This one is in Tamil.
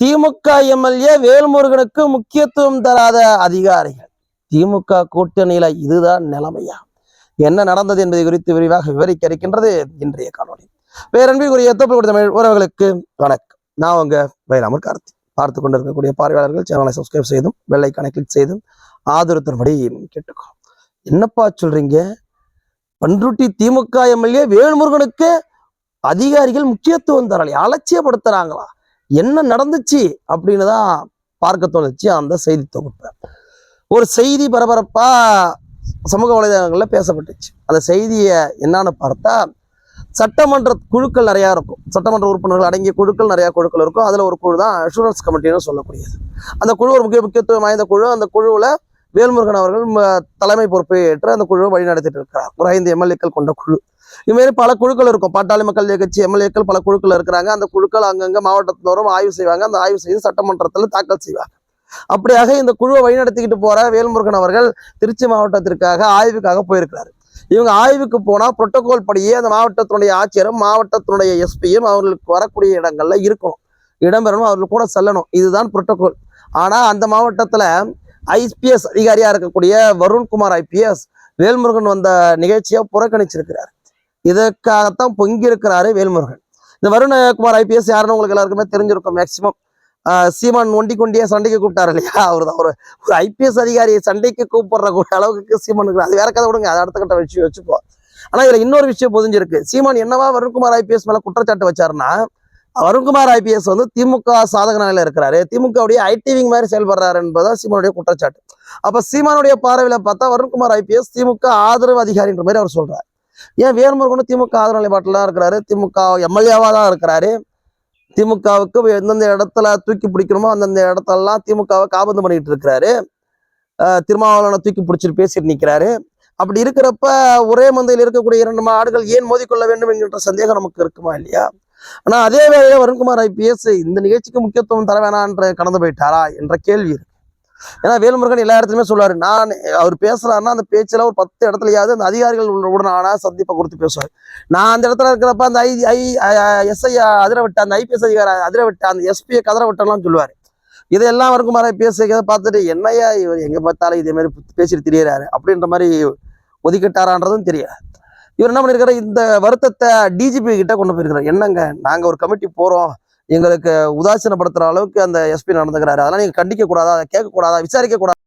திமுக எம்எல்ஏ வேல்முருகனுக்கு முக்கியத்துவம் தராத அதிகாரிகள். திமுக கூட்டணியில இதுதான் நிலைமையா? என்ன நடந்தது என்பது குறித்து விரிவாக விவரிக்க இருக்கின்றது இன்றைய காணொளி. பேரன்பிற்குரிய தொழில் தமிழ் உறவுகளுக்கு வணக்கம். நான் உங்க வைராமர் கார்த்தி. பார்த்து கொண்டிருக்கக்கூடிய பார்வையாளர்கள் சேனலை சப்ஸ்கிரைப் செய்தும் வெள்ளைக்கான கிளிக் செய்தும் ஆதரவு தரும்படி கேட்டுக்கோ என்னப்பா சொல்றீங்க? பன்ருட்டி திமுக எம்எல்ஏ வேல்முருகனுக்கு அதிகாரிகள் முக்கியத்துவம் தரலையா? அலட்சியப்படுத்துறாங்களா? என்ன நடந்துச்சு அப்படின்னு தான் பார்க்க தோணுச்சு அந்த செய்தி தொகுப்பை. ஒரு செய்தி பரபரப்பாக சமூக வலைதளங்களில் பேசப்பட்டுச்சு. அந்த செய்தியை என்னன்னு பார்த்தா சட்டமன்ற குழுக்கள் நிறையா இருக்கும். சட்டமன்ற உறுப்பினர்கள் அடங்கிய குழுக்கள் நிறையா குழுக்கள் இருக்கும். அதில் ஒரு குழு தான் அஷூரன்ஸ் கமிட்டின்னு சொல்லக்கூடியது. அந்த குழு ஒரு முக்கிய முக்கியத்துவம் வாய்ந்த குழு. அந்த குழுவில் வேல்முருகன் அவர்கள் தலைமை பொறுப்பை ஏற்று அந்த குழுவை வழிநடத்திட்டு இருக்கிறார் ஒரு ஐந்து எம்எல்ஏக்கள் கொண்ட குழு. இதுமாரி பல குழுக்கள் இருக்கும். பாட்டாளி மக்கள் கட்சி எம்எல்ஏக்கள் பல குழுக்கள் இருக்கிறாங்க. அந்த குழுக்கள் அங்கங்கே மாவட்டத்தோறும் ஆய்வு செய்வாங்க. அந்த ஆய்வு செய்து சட்டமன்றத்தில் தாக்கல் செய்வாங்க. அப்படியாக இந்த குழுவை வழிநடத்திக்கிட்டு போற வேல்முருகன் அவர்கள் திருச்சி மாவட்டத்திற்காக ஆய்வுக்காக போயிருக்கிறாரு. இவங்க ஆய்வுக்கு போனா புரோட்டோகால் படியே அந்த மாவட்டத்தினுடைய ஆட்சியரும் மாவட்டத்தினுடைய எஸ்பியும் அவர்களுக்கு வரக்கூடிய இடங்கள்ல இருக்கணும். இடம்பெறணும் அவர்கள் கூட செல்லணும். இதுதான் புரோட்டோகால். ஆனா அந்த மாவட்டத்துல ஐபிஎஸ் அதிகாரியா இருக்கக்கூடிய வருண்குமார் ஐபிஎஸ் வேல்முருகன் வந்த நிகழ்ச்சியை புறக்கணிச்சிருக்கிறார். இதற்காகத்தான் பொங்கி இருக்கிறாரு வேல்முருகன். இந்த வருண்குமார் ஐபிஎஸ் யாருன்னு உங்களுக்கு எல்லாருக்குமே தெரிஞ்சிருக்கும் மேக்சிமம் சீமான் ஒண்டி கொண்டியே சண்டைக்கு கூப்பிட்டாரு இல்லையா? அவர் தான் ஒரு ஒரு ஐபிஎஸ் அதிகாரியை சண்டைக்கு கூப்பிடுற கூட அளவுக்கு சீமானுக்கு. அது வேற கதை விடுங்க அது அடுத்த கட்ட விஷயம் வச்சுப்போம். ஆனா இதுல இன்னொரு விஷயம் புதிஞ்சிருக்கு சீமான் என்னவா வருண்குமார் ஐபிஎஸ் மேல குற்றச்சாட்டு வச்சாருன்னா வருண்குமார் ஐபிஎஸ் வந்து திமுக சாதக இருக்கிறாரு. திமுகவுடைய ஐடிவிங் மாதிரி செயல்படுறாரு என்பதுதான் சீமானுடைய குற்றச்சாட்டு. அப்ப சீமானுடைய பார்வையில பார்த்தா வருண்குமார் ஐபிஎஸ் திமுக ஆதரவு அதிகாரின்ற மாதிரி அவர் சொல்றாரு. ஏன் வேல்முருகனும் திமுக ஆதரவு நிலைப்பாட்டில் தான் இருக்கிறாரு? திமுக எம்எல்ஏவா தான் இருக்கிறாரு. திமுகவுக்கு எந்தெந்த இடத்துல தூக்கி பிடிக்கணுமோ அந்தந்த இடத்தெல்லாம் திமுகவை காபந்து பண்ணிட்டு இருக்கிறாரு. திருமாவளவனை தூக்கி பிடிச்சிட்டு பேசிட்டு நிற்கிறாரு அப்படி இருக்கிறப்ப ஒரே மந்தையில் இருக்கக்கூடிய இரண்டு மாடுகள் ஏன் மோதிக்கொள்ள வேண்டும் என்கின்ற சந்தேகம் நமக்கு இருக்குமா இல்லையா? ஆனா அதே வேளையில் வருண்குமார் ஐபிஎஸ் இந்த நிகழ்ச்சிக்கு முக்கியத்துவம் தர வேணாம் என்று கடந்து போயிட்டாரா என்ற கேள்வி இருக்கு. ஏன்னா வேல்முருகன் எல்லா இடத்துலயுமே சொல்லுவாரு நான் அவர் பேசுறாருன்னா அந்த பேச்சில் ஒரு பத்து இடத்துலயாவது அந்த அதிகாரிகள் உள்ள- உடனான சந்திப்பை கொடுத்து பேசுவார். நான் அந்த இடத்துல இருக்கிறப்ப அந்த ஐ ஐ எஸ்ஐ அதிர விட்ட அந்த ஐபிஎஸ் அதிகாரி அதிர விட்ட அந்த எஸ்பியை கதற விட்டலாம் சொல்லுவார். இதெல்லாம் வருக்குமார பேசுகிறத பார்த்துட்டு என்னையா இவர் எங்கே பார்த்தாலும் இதே மாதிரி பேசிட்டு தெரியறாரு அப்படின்ற மாதிரி ஒதுக்கிட்டாரான்றதும் தெரியாது இவர் என்ன பண்ணியிருக்காரு இந்த வருத்தத்தை டிஜிபி கிட்ட கொண்டு போயிருக்கிறார் என்னங்க? நாங்க ஒரு கமிட்டி போறோம். எங்களுக்கு உதாசீனப்படுத்துற அளவுக்கு அந்த எஸ்பி நடந்துக்கிறாரு. அதெல்லாம் நீங்கள் கண்டிக்க கூடாதா? கேட்க கூடாதா?